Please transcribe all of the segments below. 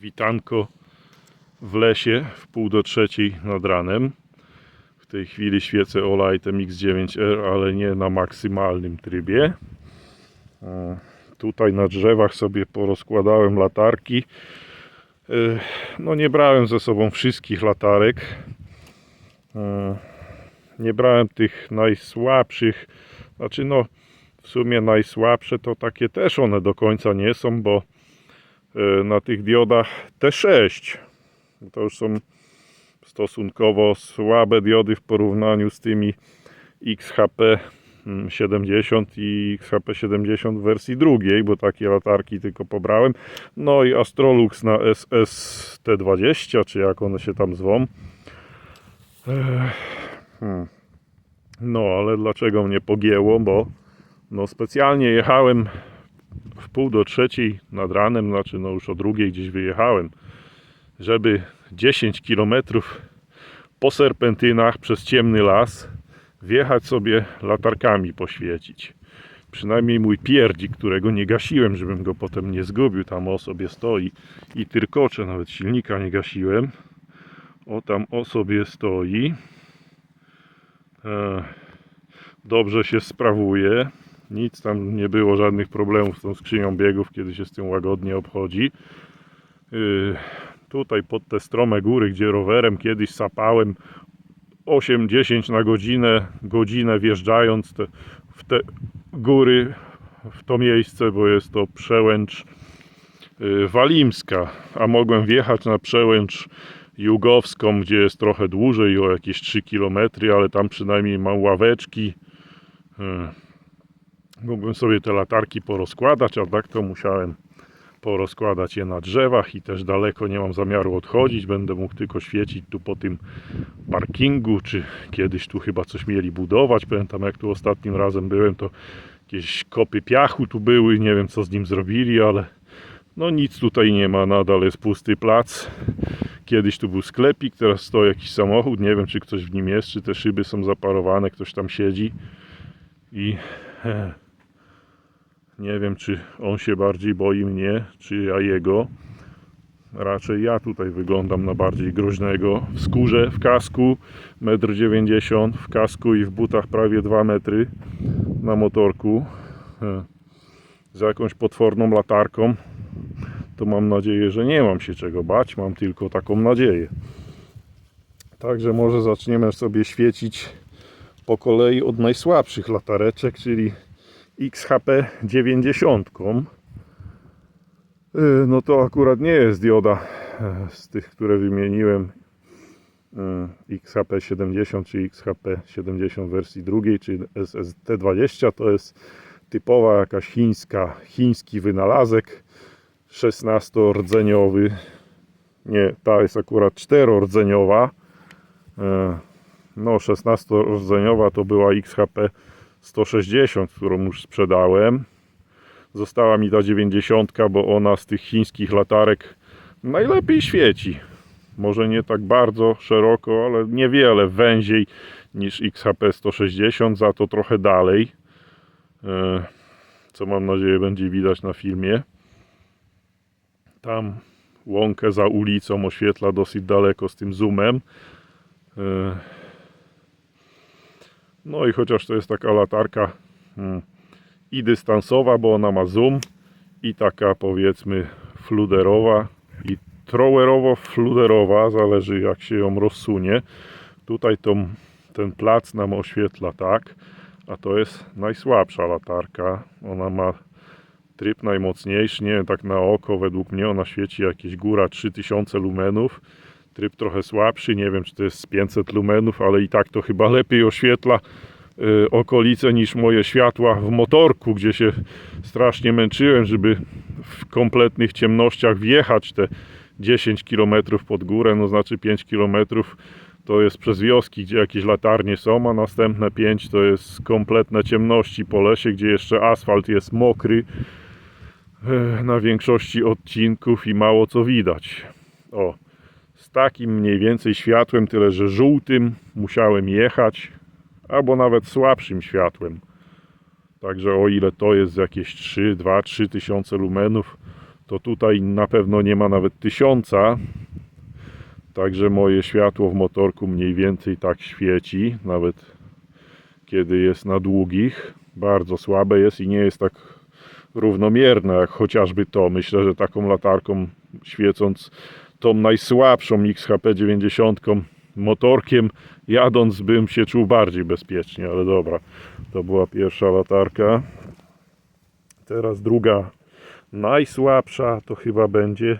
Witanko w lesie w pół do trzeciej nad ranem. W tej chwili świecę Olightem X9R, ale nie na maksymalnym trybie. E, Tutaj na drzewach sobie porozkładałem latarki. E, No nie brałem ze sobą wszystkich latarek. E, Nie brałem tych najsłabszych. Znaczy no w sumie najsłabsze to takie też one do końca nie są, bo na tych diodach T6 to już są stosunkowo słabe diody w porównaniu z tymi XHP 70 i XHP 70 w wersji drugiej, bo takie latarki tylko pobrałem. No i Astrolux na SST20, czy jak one się tam zwą. Hmm. No, ale dlaczego mnie pogięło? Bo no specjalnie jechałem w pół do trzeciej nad ranem, znaczy no już o drugiej gdzieś wyjechałem, żeby 10 km po serpentynach przez ciemny las wjechać sobie latarkami poświecić. Przynajmniej mój pierdzik, którego nie gasiłem, żebym go potem nie zgubił, tam o sobie stoi i tyrkocze, nawet silnika nie gasiłem. O tam o sobie stoi. E, Dobrze się sprawuje. Nic tam nie było, żadnych problemów z tą skrzynią biegów, kiedy się z tym łagodnie obchodzi. Yy, tutaj pod te strome góry, gdzie rowerem kiedyś sapałem 8-10 na godzinę, godzinę wjeżdżając te, w te góry, w to miejsce, bo jest to przełęcz yy, walimska, a mogłem wjechać na przełęcz jugowską, gdzie jest trochę dłużej, o jakieś 3 km, ale tam przynajmniej mam ławeczki. Yy. Mógłbym sobie te latarki porozkładać, a tak to musiałem porozkładać je na drzewach i też daleko nie mam zamiaru odchodzić. Będę mógł tylko świecić tu po tym parkingu, czy kiedyś tu chyba coś mieli budować. Pamiętam jak tu ostatnim razem byłem, to jakieś kopy piachu tu były, nie wiem co z nim zrobili, ale no nic tutaj nie ma, nadal jest pusty plac. Kiedyś tu był sklepik, teraz stoi jakiś samochód, nie wiem czy ktoś w nim jest, czy te szyby są zaparowane, ktoś tam siedzi i nie wiem, czy on się bardziej boi mnie, czy ja jego. Raczej ja tutaj wyglądam na bardziej groźnego. W skórze, w kasku 1,90 m, w kasku i w butach prawie 2 metry na motorku. E, Z jakąś potworną latarką. To mam nadzieję, że nie mam się czego bać. Mam tylko taką nadzieję. Także może zaczniemy sobie świecić po kolei od najsłabszych latareczek, czyli XHP 90. Yy, No to akurat nie jest dioda e, z tych, które wymieniłem. Yy, XHP 70 czy XHP 70 w wersji drugiej, czyli SST20 to jest typowa jakaś chińska, chiński wynalazek 16-rdzeniowy. Nie, ta jest akurat 4-rdzeniowa. Yy, No, 16-rdzeniowa to była XHP 160, którą już sprzedałem. Została mi ta 90, bo ona z tych chińskich latarek najlepiej świeci. Może nie tak bardzo szeroko, ale niewiele węziej niż XHP 160, za to trochę dalej. E, Co mam nadzieję będzie widać na filmie. Tam łąkę za ulicą oświetla dosyć daleko z tym zoomem. No i chociaż to jest taka latarka hmm, i dystansowa, bo ona ma zoom i taka powiedzmy fluderowa i throwerowo-fluderowa, zależy jak się ją rozsunie. Tutaj tą, ten plac nam oświetla tak, a to jest najsłabsza latarka. Ona ma tryb najmocniejszy, nie tak na oko według mnie ona świeci jakieś góra 3000 lumenów. Tryb trochę słabszy, nie wiem czy to jest z 500 lumenów, ale i tak to chyba lepiej oświetla y, okolice niż moje światła w motorku, gdzie się strasznie męczyłem, żeby w kompletnych ciemnościach wjechać te 10 km pod górę, no znaczy 5 km to jest przez wioski, gdzie jakieś latarnie są, a następne 5 to jest kompletne ciemności po lesie, gdzie jeszcze asfalt jest mokry e, na większości odcinków i mało co widać. O, takim mniej więcej światłem, tyle że żółtym musiałem jechać, albo nawet słabszym światłem. Także o ile to jest jakieś 3, 2, 3 tysiące lumenów, to tutaj na pewno nie ma nawet tysiąca. Także moje światło w motorku mniej więcej tak świeci, nawet kiedy jest na długich. Bardzo słabe jest i nie jest tak równomierne jak chociażby to. Myślę, że taką latarką świecąc tą najsłabszą XHP 90 motorkiem jadąc bym się czuł bardziej bezpiecznie, ale dobra. To była pierwsza latarka. Teraz druga najsłabsza to chyba będzie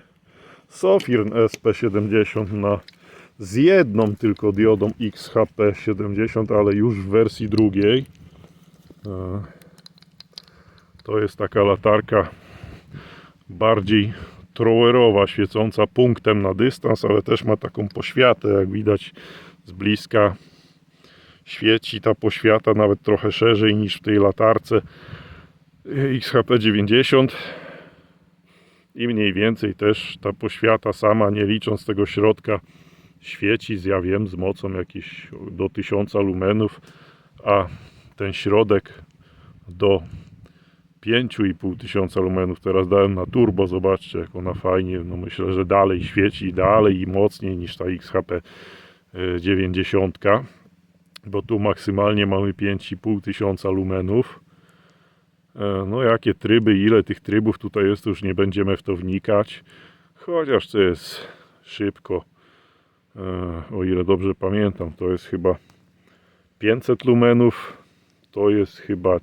Sofirn SP70 na z jedną tylko diodą XHP70, ale już w wersji drugiej. To jest taka latarka bardziej trowerowa, świecąca punktem na dystans, ale też ma taką poświatę, jak widać z bliska. Świeci ta poświata nawet trochę szerzej niż w tej latarce XHP90 i mniej więcej też ta poświata sama, nie licząc tego środka, świeci, ja wiem, z mocą jakieś do 1000 lumenów, a ten środek do 5,5 tysiąca lumenów. Teraz dałem na turbo, zobaczcie jak ona fajnie, no myślę, że dalej świeci, dalej i mocniej niż ta XHP e, 90, bo tu maksymalnie mamy 5,5 tysiąca lumenów. E, No jakie tryby, ile tych trybów tutaj jest, już nie będziemy w to wnikać. Chociaż to jest szybko. E, O ile dobrze pamiętam, to jest chyba 500 lumenów. To jest chyba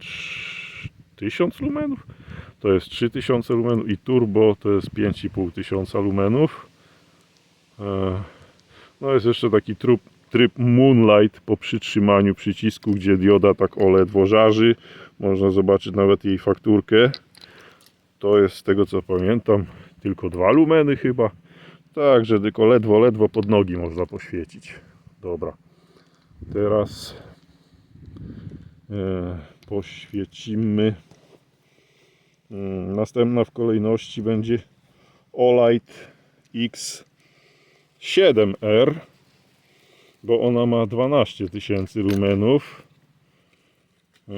1000 lumenów. To jest 3000 lumenów i turbo to jest 5500 lumenów. E, No jest jeszcze taki tryb, tryb Moonlight po przytrzymaniu przycisku, gdzie dioda tak o ledwo żarzy. Można zobaczyć nawet jej fakturkę. To jest z tego co pamiętam tylko dwa lumeny chyba. Także tylko ledwo, ledwo pod nogi można poświecić. Dobra. Teraz e, poświecimy. Mm, Następna w kolejności będzie Olight X7R, bo ona ma 12 tysięcy lumenów. E,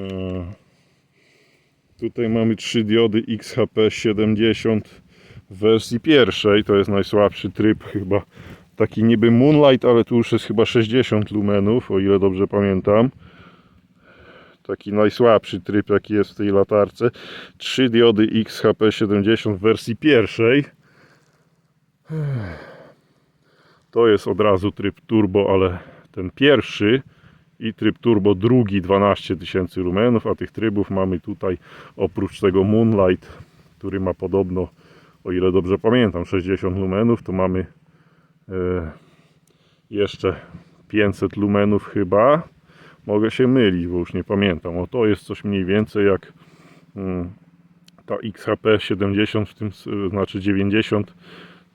Tutaj mamy trzy diody XHP 70 w wersji pierwszej. To jest najsłabszy tryb chyba. Taki niby Moonlight, ale tu już jest chyba 60 lumenów, o ile dobrze pamiętam. Taki najsłabszy tryb jaki jest w tej latarce. Trzy diody XHP 70 w wersji pierwszej. To jest od razu tryb turbo, ale ten pierwszy i tryb turbo drugi 12 tysięcy lumenów, a tych trybów mamy tutaj oprócz tego Moonlight, który ma podobno, o ile dobrze pamiętam, 60 lumenów, to mamy e, jeszcze 500 lumenów chyba. Mogę się mylić, bo już nie pamiętam. O to jest coś mniej więcej jak mm, ta XHP 70, w tym, znaczy 90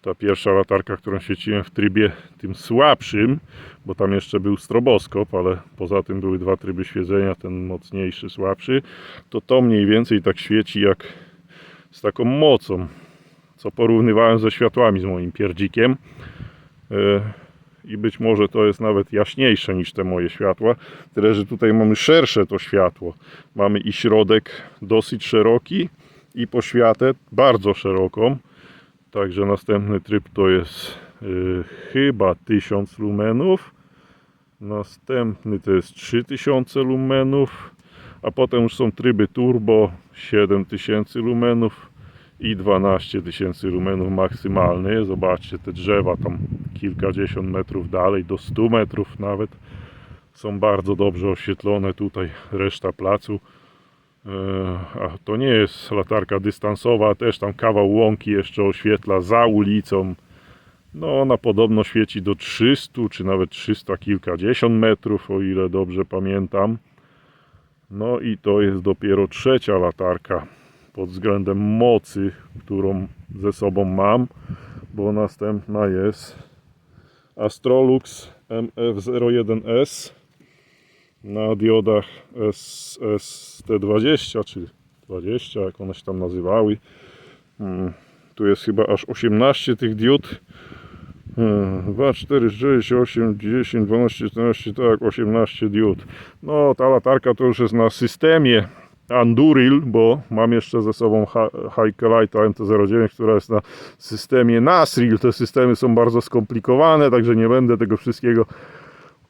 ta pierwsza latarka, którą świeciłem w trybie tym słabszym, bo tam jeszcze był stroboskop, ale poza tym były dwa tryby świecenia, ten mocniejszy, słabszy, to to mniej więcej tak świeci jak z taką mocą, co porównywałem ze światłami z moim pierdzikiem. I być może to jest nawet jaśniejsze niż te moje światła, tyle że tutaj mamy szersze to światło. Mamy i środek dosyć szeroki i poświatę bardzo szeroką. Także następny tryb to jest y, chyba 1000 lumenów. Następny to jest 3000 lumenów. A potem już są tryby turbo 7000 lumenów i 12 tysięcy lumenów maksymalny. Zobaczcie te drzewa tam kilkadziesiąt metrów dalej, do 100 metrów nawet. Są bardzo dobrze oświetlone tutaj reszta placu. E, A to nie jest latarka dystansowa, też tam kawał łąki jeszcze oświetla za ulicą. No ona podobno świeci do 300 czy nawet 300 kilkadziesiąt metrów, o ile dobrze pamiętam. No i to jest dopiero trzecia latarka pod względem mocy, którą ze sobą mam, bo następna jest Astrolux MF01S na diodach SST20 czy 20, jak one się tam nazywały. Mm, Tu jest chyba aż 18 tych diod. Hmm, 2, 4, 6, 8, 10, 12, 14, tak, 18 diod. No, ta latarka to już jest na systemie Anduril, bo mam jeszcze ze sobą Hikelight MT-09, która jest na systemie Nasril. Te systemy są bardzo skomplikowane, także nie będę tego wszystkiego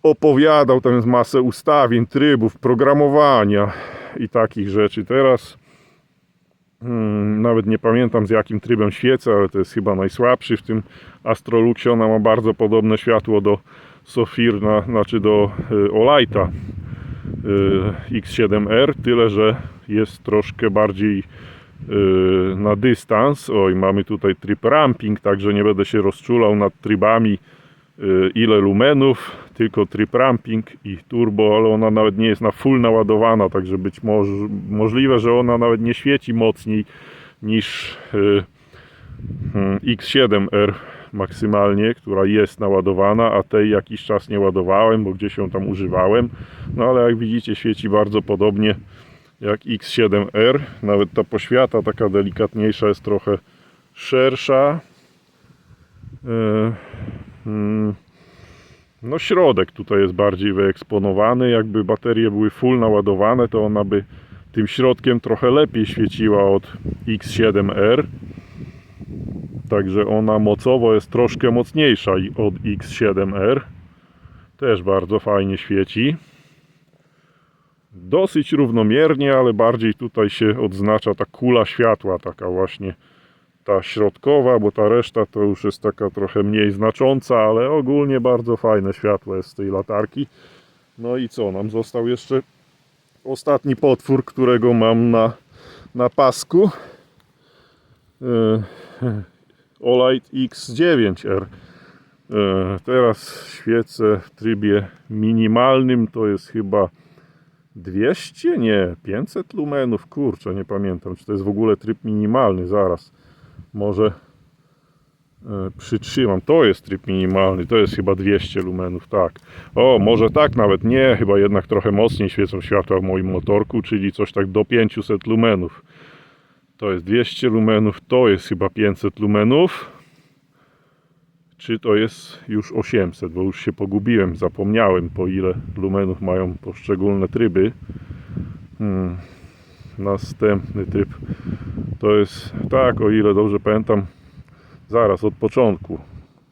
opowiadał. Tam jest masę ustawień, trybów, programowania i takich rzeczy. Teraz hmm, nawet nie pamiętam z jakim trybem świecę, ale to jest chyba najsłabszy w tym Astroluxie. Ona ma bardzo podobne światło do Sofirna, znaczy do y, Olighta y, X7R, tyle że jest troszkę bardziej y, na dystans. Oj, mamy tutaj tryb ramping, także nie będę się rozczulał nad trybami y, ile lumenów, tylko tryb ramping i turbo, ale ona nawet nie jest na full naładowana, także być może możliwe, że ona nawet nie świeci mocniej niż y, mm, X7R maksymalnie, która jest naładowana, a tej jakiś czas nie ładowałem, bo gdzieś ją tam używałem. No ale jak widzicie świeci bardzo podobnie jak X7R. Nawet ta poświata taka delikatniejsza jest trochę szersza. E, mm, No środek tutaj jest bardziej wyeksponowany. Jakby baterie były full naładowane, to ona by tym środkiem trochę lepiej świeciła od X7R. Także ona mocowo jest troszkę mocniejsza od X7R. Też bardzo fajnie świeci. Dosyć równomiernie, ale bardziej tutaj się odznacza ta kula światła, taka właśnie ta środkowa, bo ta reszta to już jest taka trochę mniej znacząca, ale ogólnie bardzo fajne światło jest z tej latarki. No i co, nam został jeszcze ostatni potwór, którego mam na, na pasku. Yy, Olight X9R. E, Teraz świecę w trybie minimalnym, to jest chyba 200, nie, 500 lumenów, kurczę, nie pamiętam, czy to jest w ogóle tryb minimalny, zaraz, może e, przytrzymam, to jest tryb minimalny, to jest chyba 200 lumenów, tak, o, może tak nawet, nie, chyba jednak trochę mocniej świecą światła w moim motorku, czyli coś tak do 500 lumenów, to jest 200 lumenów, to jest chyba 500 lumenów, czy to jest już 800, bo już się pogubiłem, zapomniałem po ile lumenów mają poszczególne tryby. Hmm. Następny tryb to jest, tak o ile dobrze pamiętam, zaraz od początku.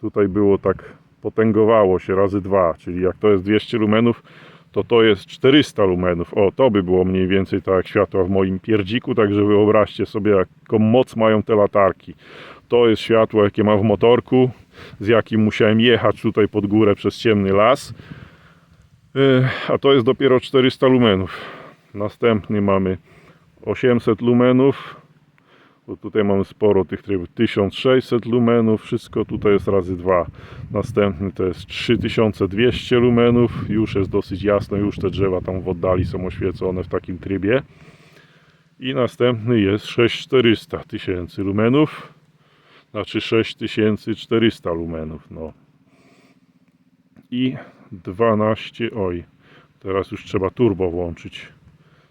Tutaj było tak, potęgowało się razy dwa, czyli jak to jest 200 lumenów, to to jest 400 lumenów. O, to by było mniej więcej tak jak światła w moim pierdziku, także wyobraźcie sobie jaką moc mają te latarki. To jest światło jakie mam w motorku, z jakim musiałem jechać tutaj pod górę przez ciemny las. Yy, A to jest dopiero 400 lumenów. Następny mamy 800 lumenów. Bo tutaj mamy sporo tych trybów. 1600 lumenów, wszystko tutaj jest razy dwa. Następny to jest 3200 lumenów. Już jest dosyć jasno, już te drzewa tam w oddali są oświecone w takim trybie. I następny jest 6400 tysięcy lumenów. Znaczy 6400 lumenów. No. I 12, oj, teraz już trzeba turbo włączyć.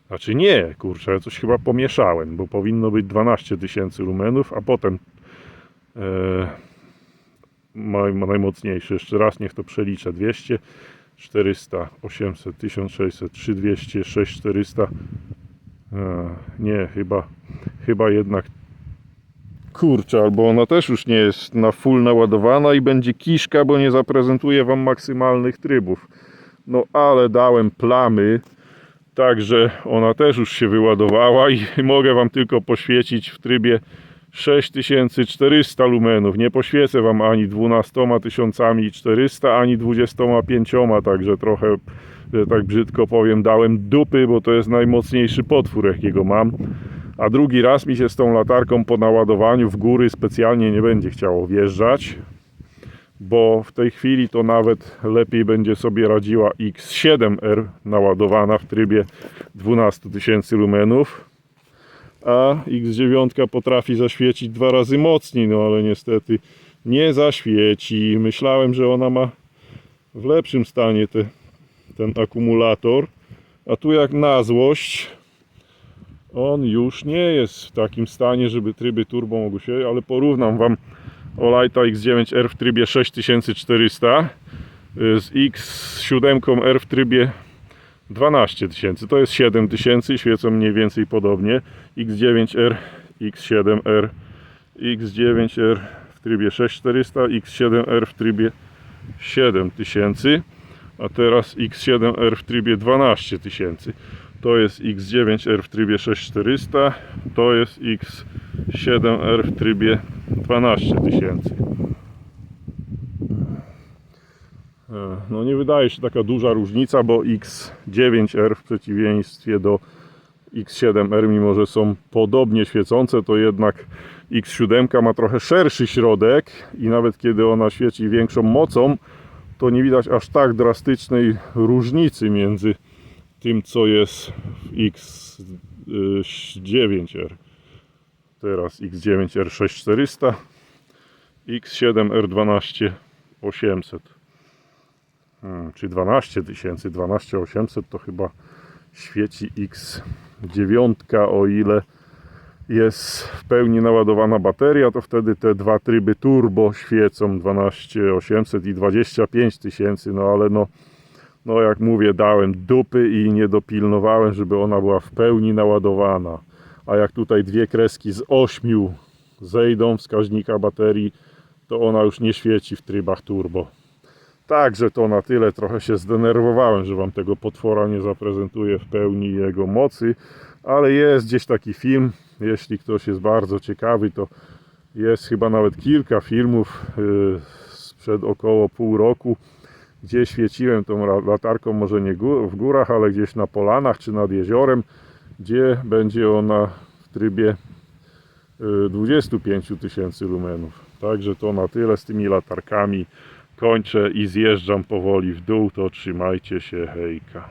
Znaczy nie, kurczę, ja coś chyba pomieszałem, bo powinno być 12 tysięcy lumenów, a potem e, najmocniejszy. Jeszcze raz niech to przeliczę. 200, 400, 800, 1600, 3200, 6400. E, nie, chyba, chyba jednak kurczę, albo ona też już nie jest na full naładowana i będzie kiszka, bo nie zaprezentuje Wam maksymalnych trybów. No ale dałem plamy, także ona też już się wyładowała i mogę Wam tylko poświecić w trybie 6400 lumenów. Nie poświecę Wam ani 12400, ani 25, także trochę, że tak brzydko powiem, dałem dupy, bo to jest najmocniejszy potwór, jakiego mam. A drugi raz mi się z tą latarką po naładowaniu w góry specjalnie nie będzie chciało wjeżdżać, bo w tej chwili to nawet lepiej będzie sobie radziła X7R naładowana w trybie 12 tysięcy lumenów, a X9 potrafi zaświecić dwa razy mocniej, no ale niestety nie zaświeci. Myślałem, że ona ma w lepszym stanie te, ten akumulator, a tu jak na złość on już nie jest w takim stanie, żeby tryby turbo mogły się, ale porównam Wam Olighta X9R w trybie 6400 y, z X7R w trybie 12 tysięcy. To jest 7 tysięcy, świecą mniej więcej podobnie. X9R, X7R, X9R w trybie 6400, X7R w trybie 7000, a teraz X7R w trybie 12 tysięcy. To jest X9R w trybie 6400, to jest X7R w trybie 12 tysięcy. E, No nie wydaje się taka duża różnica, bo X9R w przeciwieństwie do X7R, mimo że są podobnie świecące, to jednak X7 ma trochę szerszy środek i nawet kiedy ona świeci większą mocą, to nie widać aż tak drastycznej różnicy między tym, co jest w X9R. Teraz X9R 6400, X7R 12800. Hmm, czy 12 tysięcy, 12 800 to chyba świeci X9, o ile jest w pełni naładowana bateria, to wtedy te dwa tryby turbo świecą 12 800 i 25 tysięcy, no ale no, no jak mówię, dałem dupy i nie dopilnowałem, żeby ona była w pełni naładowana. A jak tutaj dwie kreski z ośmiu zejdą wskaźnika baterii, to ona już nie świeci w trybach turbo. Także to na tyle. Trochę się zdenerwowałem, że Wam tego potwora nie zaprezentuję w pełni jego mocy, ale jest gdzieś taki film. Jeśli ktoś jest bardzo ciekawy, to jest chyba nawet kilka filmów yy, sprzed około pół roku, gdzie świeciłem tą latarką, może nie w górach, ale gdzieś na polanach czy nad jeziorem, gdzie będzie ona w trybie yy, 25 tysięcy lumenów. Także to na tyle z tymi latarkami kończę i zjeżdżam powoli w dół, to trzymajcie się, hejka.